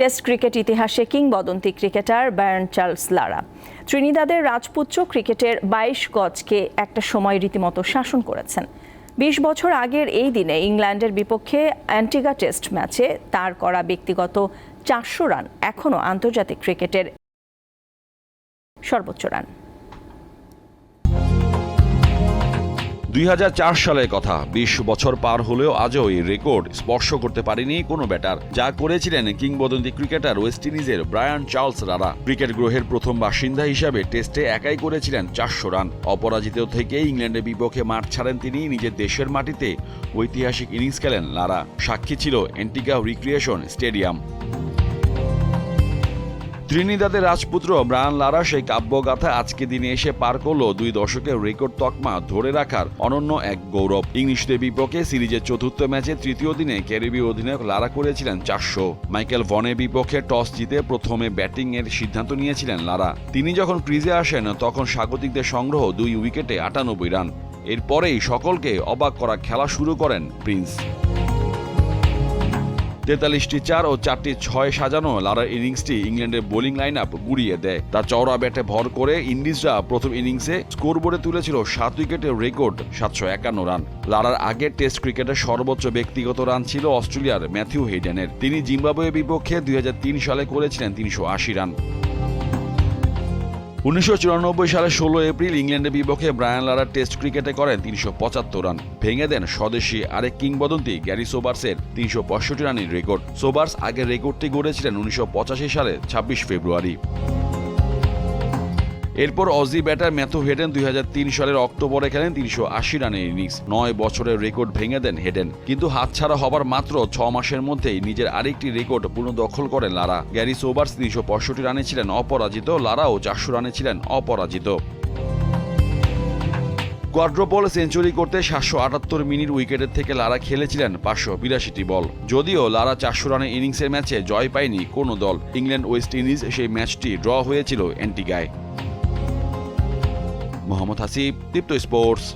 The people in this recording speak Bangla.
টেস্ট ক্রিকেট ইতিহাসে কিংবদন্তি ক্রিকেটার ব্যারন চার্লস লারা। ত্রিনিদাদের রাজপুত্র ক্রিকেটের বাইশ গজকে একটা সময় রীতিমতো শাসন করেছেন। বিশ বছর আগের এই দিনে ইংল্যান্ডের বিপক্ষে অ্যান্টিগা টেস্ট ম্যাচে তার করা ব্যক্তিগত চারশো রান এখনও আন্তর্জাতিক ক্রিকেটের সর্বোচ্চ রান। দুই হাজার চার সালের কথা। বিশ বছর পার হলেও আজও এই রেকর্ড স্পর্শ করতে পারেনি কোনো ব্যাটার যা করেছিলেন কিংবদন্তি ক্রিকেটার ওয়েস্ট ইন্ডিজের ব্রায়ান চার্লস রারা ক্রিকেট গ্রহের প্রথম বাসিন্দা হিসাবে টেস্টে একাই করেছিলেন চারশো রান। অপরাজিত থেকে ইংল্যান্ডের বিপক্ষে মাঠ ছাড়েন তিনি নিজের দেশের মাটিতে। ঐতিহাসিক ইনিংস খেলেন লারা সাক্ষী ছিল এন্টিকা রিক্রিয়েশন স্টেডিয়াম ত্রিনিদাদের রাজপুত্র ব্রায়ান লারা সেই কাব্যগাথা আজকে দিনে এসে পার করল দুই দশকের রেকর্ড তকমা ধরে রাখার অনন্য এক গৌরব। ইংলিশদের বিপক্ষে সিরিজের চতুর্থ ম্যাচে তৃতীয় দিনে ক্যারিবি অধিনায়ক লারা করেছিলেন চারশো। মাইকেল ভনের বিপক্ষে টস জিতে প্রথমে ব্যাটিং এর সিদ্ধান্ত নিয়েছিলেন লারা। তিনি যখন ক্রিজে আসেন, তখন স্বাগতিকদের সংগ্রহ দুই উইকেটে আটানব্বই রান। এরপরেই সকলকে অবাক করা খেলা শুরু করেন প্রিন্স। তেতাল্লিশটি চার ও চারটি ছয় সাজানো লারার ইনিংসটি ইংল্যান্ডের বোলিং লাইন আপ গুড়িয়ে দেয়। তার চওড়া ব্যাটে ভর করে ইন্ডিজরা প্রথম ইনিংসে স্কোর বোর্ডে তুলেছিল সাত উইকেটের রেকর্ড, সাতশো একান্ন রান। লারার আগে টেস্ট ক্রিকেটের সর্বোচ্চ ব্যক্তিগত রান ছিল অস্ট্রেলিয়ার ম্যাথিউ হেডেনের তিনি জিম্বাবুয়ের বিপক্ষে দুই হাজার তিন সালে করেছিলেন তিনশো আশি রান। উনিশশো সালে ষোলো এপ্রিল ইংল্যান্ডের বিপক্ষে ব্রায়ান লারা টেস্ট ক্রিকেটে করেন তিনশো পঁচাত্তর রান। ভেঙে দেন স্বদেশী আরেক কিংবদন্তি গ্যারি সোবার্সের তিনশো পঁয়ষট্টি রানের রেকর্ড। সোবার্স আগের রেকর্ডটি গড়েছিলেন উনিশশো সালে ছাব্বিশ ফেব্রুয়ারি। এরপর অজি ব্যাটার ম্যাথু হেডেন দুই হাজার তিন সালের অক্টোবরে খেলেন তিনশো আশি রানের ইনিংস। নয় বছরের রেকর্ড ভেঙে দেন হেডেন। কিন্তু হাতছাড়া হবার মাত্র ছ মাসের মধ্যেই নিজের আরেকটি রেকর্ড পুনর্দখল করেন লারা। গ্যারি সোবার্স তিনশো পঁয়ষট্টি রানে ছিলেন অপরাজিত, লারাও চারশো রানে ছিলেন অপরাজিত। কোয়াড্রোপল সেঞ্চুরি করতে সাতশো আটাত্তর মিনিট উইকেটের থেকে লারা খেলেছিলেন পাঁচশো বিরাশিটি বল। যদিও লারা চারশো রানের ইনিংসের ম্যাচে জয় পায়নি কোনো দল। ইংল্যান্ড ওয়েস্ট ইন্ডিজ সেই ম্যাচটি ড্র হয়েছিল অ্যান্টিগায় মোহাম্মদ হাসিব দীপ্ত স্পোর্টস